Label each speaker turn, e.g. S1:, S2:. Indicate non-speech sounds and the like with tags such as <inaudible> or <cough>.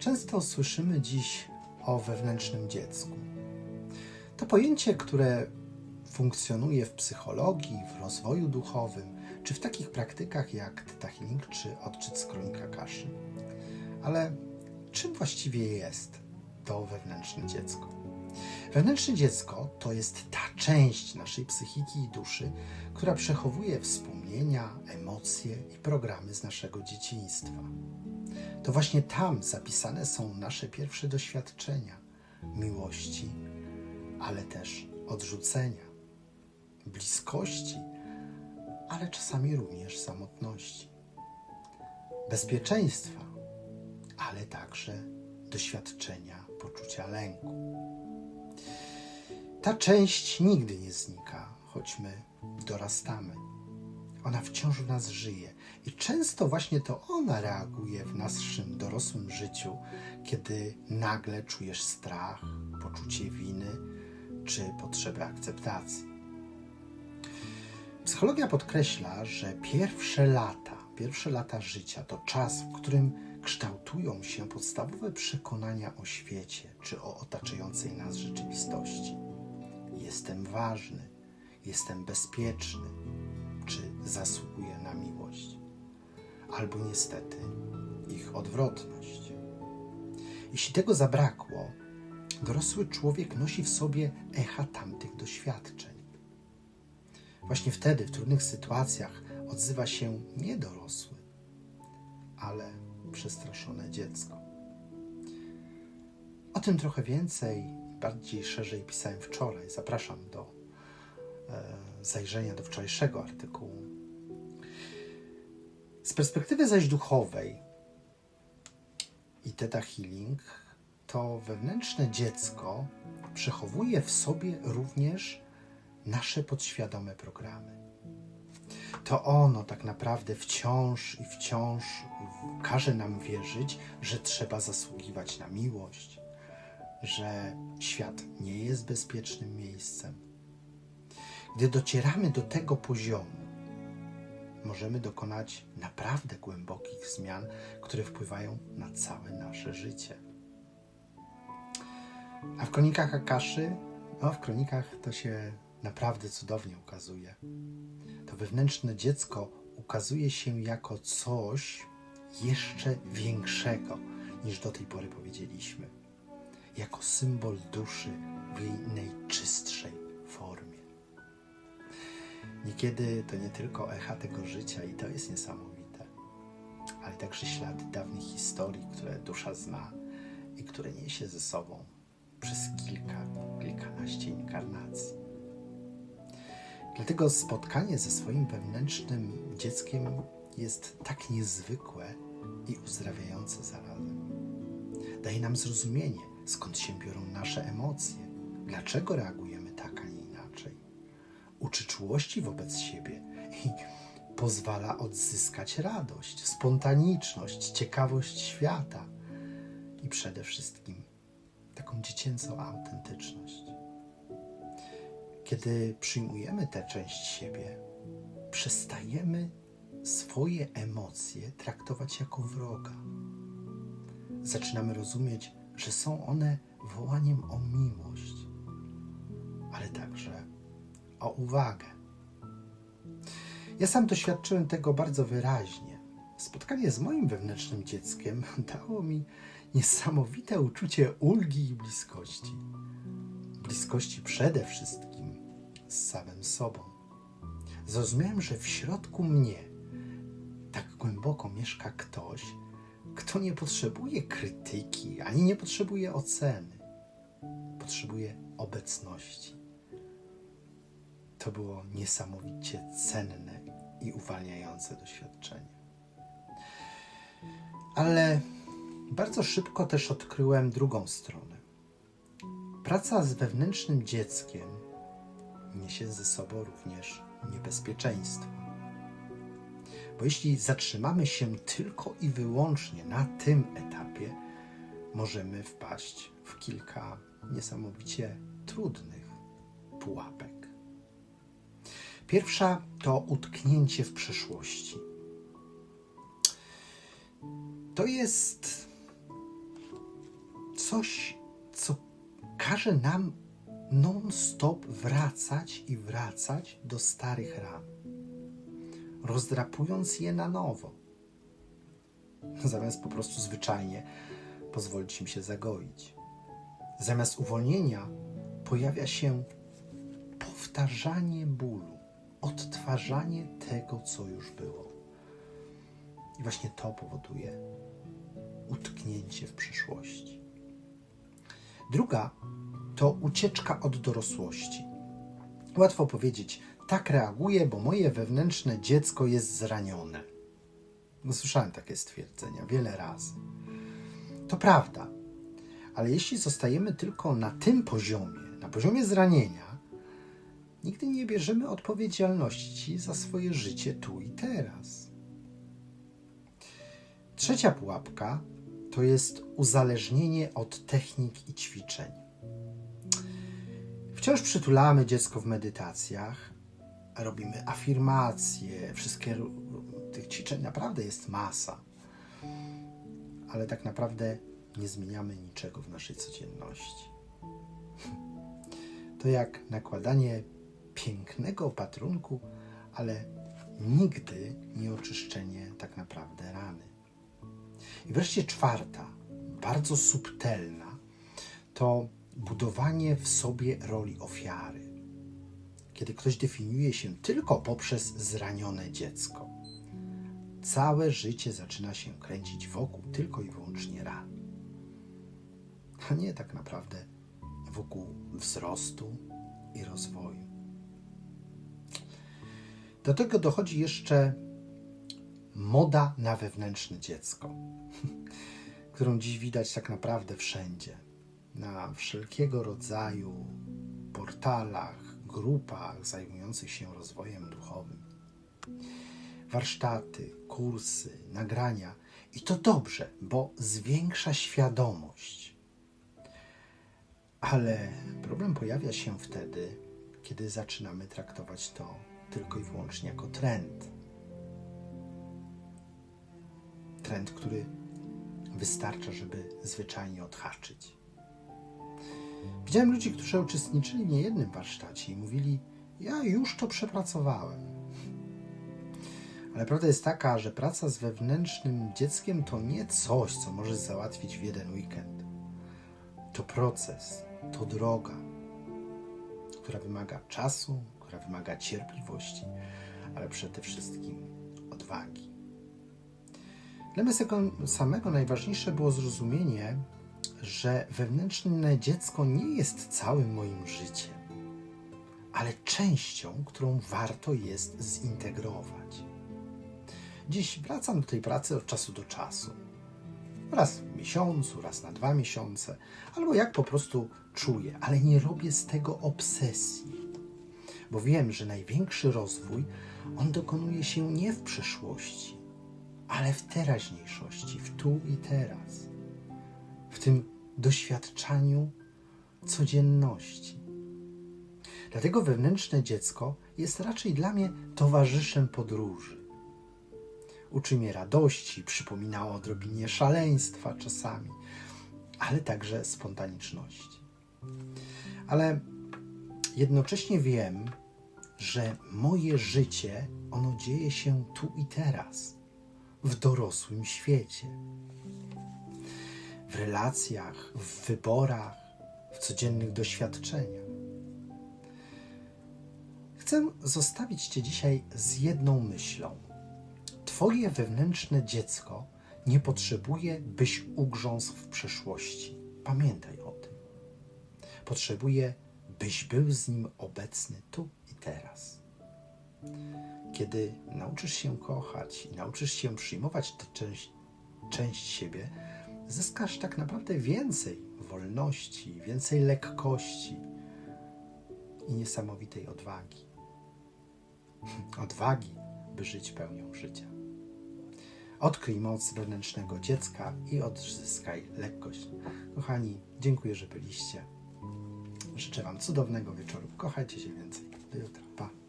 S1: Często słyszymy dziś o wewnętrznym dziecku. To pojęcie, które funkcjonuje w psychologii, w rozwoju duchowym, czy w takich praktykach jak Theta Healing czy odczyt z kronika kaszy. Ale czym właściwie jest to wewnętrzne dziecko? Wewnętrzne dziecko to jest ta część naszej psychiki i duszy, która przechowuje wspomnienia, emocje i programy z naszego dzieciństwa. To właśnie tam zapisane są nasze pierwsze doświadczenia miłości, ale też odrzucenia, bliskości, ale czasami również samotności, bezpieczeństwa, ale także doświadczenia poczucia lęku. Ta część nigdy nie znika, choć my dorastamy. Ona wciąż w nas żyje i często właśnie to ona reaguje w naszym dorosłym życiu, kiedy nagle czujesz strach, poczucie winy czy potrzebę akceptacji. Psychologia podkreśla, że pierwsze lata, pierwsze lata życia to czas, w którym kształtują się podstawowe przekonania o świecie czy o otaczającej nas rzeczywistości. Jestem ważny, jestem bezpieczny, czy zasługuje na miłość, albo niestety ich odwrotność. Jeśli tego zabrakło, dorosły człowiek nosi w sobie echa tamtych doświadczeń. Właśnie wtedy, w trudnych sytuacjach, odzywa się nie dorosły, ale przestraszone dziecko. O tym trochę więcej, bardziej szerzej pisałem wczoraj. Zapraszam do zajrzenia do wczorajszego artykułu. Z perspektywy zaś duchowej i Theta Healing, to wewnętrzne dziecko przechowuje w sobie również nasze podświadome programy. To ono tak naprawdę wciąż i wciąż każe nam wierzyć, że trzeba zasługiwać na miłość, że świat nie jest bezpiecznym miejscem. Gdy docieramy do tego poziomu, możemy dokonać naprawdę głębokich zmian, które wpływają na całe nasze życie. A w kronikach Akaszy, no w kronikach to się naprawdę cudownie ukazuje. To wewnętrzne dziecko ukazuje się jako coś jeszcze większego niż do tej pory powiedzieliśmy. Jako symbol duszy w jej najczystszej formie. Niekiedy to nie tylko echa tego życia i to jest niesamowite, ale także ślady dawnych historii, które dusza zna i które niesie ze sobą przez kilka, kilkanaście inkarnacji. Dlatego spotkanie ze swoim wewnętrznym dzieckiem jest tak niezwykłe i uzdrawiające zarazem. Daje nam zrozumienie, skąd się biorą nasze emocje, dlaczego reagujemy Uczy czułości wobec siebie i pozwala odzyskać radość, spontaniczność, ciekawość świata i przede wszystkim taką dziecięcą autentyczność. Kiedy przyjmujemy tę część siebie, przestajemy swoje emocje traktować jako wroga. Zaczynamy rozumieć, że są one wołaniem o miłość, ale także o uwagę. Ja sam doświadczyłem tego bardzo wyraźnie. Spotkanie z moim wewnętrznym dzieckiem <laughs> dało mi niesamowite uczucie ulgi i bliskości. Bliskości przede wszystkim z samym sobą. Zrozumiałem, że w środku mnie tak głęboko mieszka ktoś, kto nie potrzebuje krytyki ani nie potrzebuje oceny. Potrzebuje obecności. To było niesamowicie cenne i uwalniające doświadczenie. Ale bardzo szybko też odkryłem drugą stronę. Praca z wewnętrznym dzieckiem niesie ze sobą również niebezpieczeństwo. Bo jeśli zatrzymamy się tylko i wyłącznie na tym etapie, możemy wpaść w kilka niesamowicie trudnych pułapek. Pierwsza to utknięcie w przeszłości. To jest coś, co każe nam non-stop wracać i wracać do starych ran, rozdrapując je na nowo, zamiast po prostu zwyczajnie pozwolić im się zagoić. Zamiast uwolnienia pojawia się powtarzanie bólu, odtwarzanie tego, co już było. I właśnie to powoduje utknięcie w przyszłości. Druga to ucieczka od dorosłości. Łatwo powiedzieć, tak reaguję, bo moje wewnętrzne dziecko jest zranione. No, słyszałem takie stwierdzenia wiele razy. To prawda, ale jeśli zostajemy tylko na tym poziomie, na poziomie zranienia, nigdy nie bierzemy odpowiedzialności za swoje życie tu i teraz. Trzecia pułapka to jest uzależnienie od technik i ćwiczeń. Wciąż przytulamy dziecko w medytacjach, robimy afirmacje, wszystkie tych ćwiczeń naprawdę jest masa, ale tak naprawdę nie zmieniamy niczego w naszej codzienności. To jak nakładanie pięknego opatrunku, ale nigdy nie oczyszczenie tak naprawdę rany. I wreszcie czwarta, bardzo subtelna, to budowanie w sobie roli ofiary. Kiedy ktoś definiuje się tylko poprzez zranione dziecko, całe życie zaczyna się kręcić wokół tylko i wyłącznie ran, a nie tak naprawdę wokół wzrostu i rozwoju. Do tego dochodzi jeszcze moda na wewnętrzne dziecko, <laughs> którą dziś widać tak naprawdę wszędzie na wszelkiego rodzaju portalach, grupach zajmujących się rozwojem duchowym. Warsztaty, kursy, nagrania i to dobrze, bo zwiększa świadomość. Ale problem pojawia się wtedy, kiedy zaczynamy traktować to tylko i wyłącznie jako trend. Trend, który wystarcza, żeby zwyczajnie odhaczyć. Widziałem ludzi, którzy uczestniczyli w niejednym warsztacie i mówili: Ja już to przepracowałem. Ale prawda jest taka, że praca z wewnętrznym dzieckiem to nie coś, co możesz załatwić w jeden weekend. To proces, to droga, która wymaga czasu, która wymaga cierpliwości, ale przede wszystkim odwagi. Dla mnie samego najważniejsze było zrozumienie, że wewnętrzne dziecko nie jest całym moim życiem, ale częścią, którą warto jest zintegrować. Dziś wracam do tej pracy od czasu do czasu. Raz w miesiącu, raz na dwa miesiące, albo jak po prostu czuję, ale nie robię z tego obsesji, bo wiem, że największy rozwój on dokonuje się nie w przeszłości, ale w teraźniejszości, w tu i teraz w tym doświadczaniu codzienności. Dlatego wewnętrzne dziecko jest raczej dla mnie towarzyszem podróży. Uczy mnie radości, przypomina o odrobinie szaleństwa czasami, ale także spontaniczności. Ale jednocześnie wiem, że moje życie, ono dzieje się tu i teraz, w dorosłym świecie w relacjach, w wyborach, w codziennych doświadczeniach. Chcę zostawić Cię dzisiaj z jedną myślą. Twoje wewnętrzne dziecko nie potrzebuje, byś ugrzązł w przeszłości. Pamiętaj o tym. Potrzebuje, byś był z nim obecny tu i teraz. Kiedy nauczysz się kochać i nauczysz się przyjmować tę część, część siebie, zyskasz tak naprawdę więcej wolności, więcej lekkości i niesamowitej odwagi. Odwagi, by żyć pełnią życia. Odkryj moc wewnętrznego dziecka i odzyskaj lekkość. Kochani, dziękuję, że byliście. Życzę Wam cudownego wieczoru. Kochajcie się więcej. Do jutra. Pa.